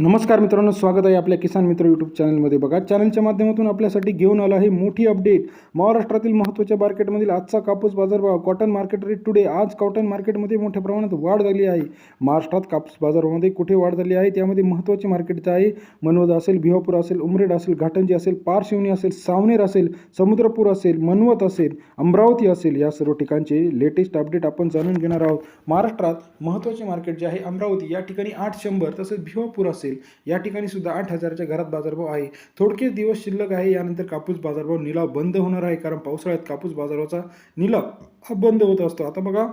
नमस्कार मित्रांनो स्वागत आहे आपल्या किसान मित्र यूट्यूब चॅनलमध्ये बघा चॅनलच्या माध्यमातून आपल्यासाठी घेऊन आला आहे मोठी अपडेट महाराष्ट्रातील महत्त्वाच्या मार्केटमधील आजचा कापूस बाजारभाव कॉटन मार्केट रेट टुडे आज कॉटन मार्केटमध्ये मोठ्या प्रमाणात वाढ झाली आहे. महाराष्ट्रात कापूस बाजारामध्ये कुठे वाढ झाली आहे? त्यामध्ये महत्त्वाचे मार्केट आहे. मनवद असेल भिवापूर असेल उमरेड असेल घाटंजी असेल पारशिवनी असेल सावनेर असेल समुद्रपूर असेल मनवत असेल अमरावती असेल या सर्व ठिकाणचे लेटेस्ट अपडेट आपण जाणून घेणार आहोत. महाराष्ट्रात महत्त्वाचे मार्केट जे आहे अमरावती या ठिकाणी आठ शंभर तसेच भिवापूर असेल. या ठिकाणी सुद्धा आठ हजाराच्या घरात बाजारभाव आहे. थोडकेच दिवस शिल्लक आहे. यानंतर कापूस बाजारभाव निलाव बंद होणार आहे. कारण पावसाळ्यात कापूस बाजाराचा निलाव हा बंद होत असतो. आता बघा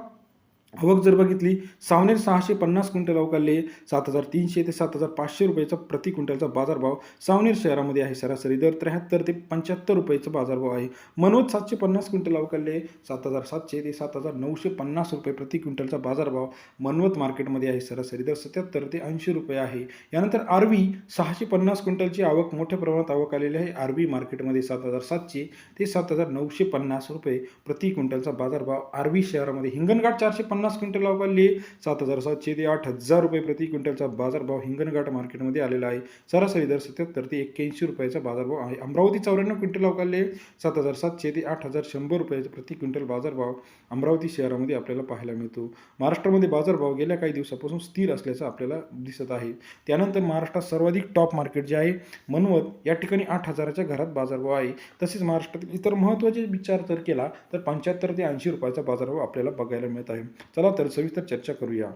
आवक जर बघितली सावनेर सहाशे पन्नास क्विंटल अवकाले सात हजार तीनशे ते सात हजार पाचशे रुपयाचा प्रति क्विंटलचा बाजारभाव सावनेर शहरामध्ये आहे सरासरी. दर त्र्याहत्तर ते पंच्याहत्तर रुपयाचा बाजारभाव आहे. मनोज सातशे पन्नास क्विंटल अवकाले सात हजार सातशे ते सात हजार नऊशे पन्नास रुपये प्रति क्विंटलचा बाजारभाव मनवत मार्केटमध्ये आहे सरासरी. दर सत्याहत्तर ते ऐंशी रुपये आहे. यानंतर आरवी सहाशे पन्नास क्विंटलची आवक मोठ्या प्रमाणात आवक आलेली आहे. आरवी मार्केटमध्ये सात हजार सातशे ते सात हजार नऊशे पन्नास रुपये प्रति क्विंटलचा बाजारभाव आरवी शहरामध्ये. हिंगणघाट चारशे पन्नास पन्नास क्विंटल अवकालले सात हजार सातशे ते आठ हजार रुपये प्रति क्विंटलचा बाजारभाव हिंगणघाट मार्केटमध्ये आलेला आहे. सरासरी दर सत्याहत्तर ते एक्क्याऐंशी रुपयाचा बाजारभाव आहे. अमरावती चौऱ्याण्णव क्विंटल अवकालले सात हजार सातशे ते आठ हजार शंभर रुपयाचा प्रति क्विंटल बाजारभाव अमरावती शहरामध्ये आपल्याला पाहायला मिळतो. महाराष्ट्रामध्ये बाजारभाव गेल्या काही दिवसापासून स्थिर असल्याचं आपल्याला दिसत आहे. त्यानंतर महाराष्ट्रात सर्वाधिक टॉप मार्केट जे आहे मनवत या ठिकाणी आठ हजाराच्या घरात बाजारभाव आहे. तसेच महाराष्ट्रातील इतर महत्त्वाचे विचार जर केला तर पंच्याहत्तर ते ऐंशी रुपयाचा बाजारभाव आपल्याला बघायला मिळत आहे. चला तर सविस्तर चर्चा करूया.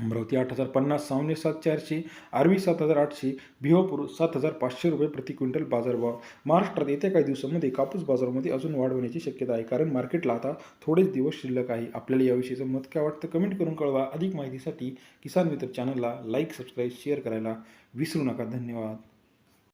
अमरावती आठ हजार पन्नास सावने सात चारशे आरवी सात हजार आठशे भिवापूर सात हजार पाचशे रुपये प्रति क्विंटल बाजारभाव महाराष्ट्रात येत्या काही दिवसांमध्ये कापूस बाजारामध्ये अजून वाढ होण्याची शक्यता आहे. कारण मार्केटला आता थोडेच दिवस शिल्लक आहे. आपल्याला याविषयीचं मत काय वाटतं कमेंट करून कळवा. अधिक माहितीसाठी किसान मित्र चॅनलला लाईक सबस्क्राईब शेअर करायला विसरू नका. धन्यवाद.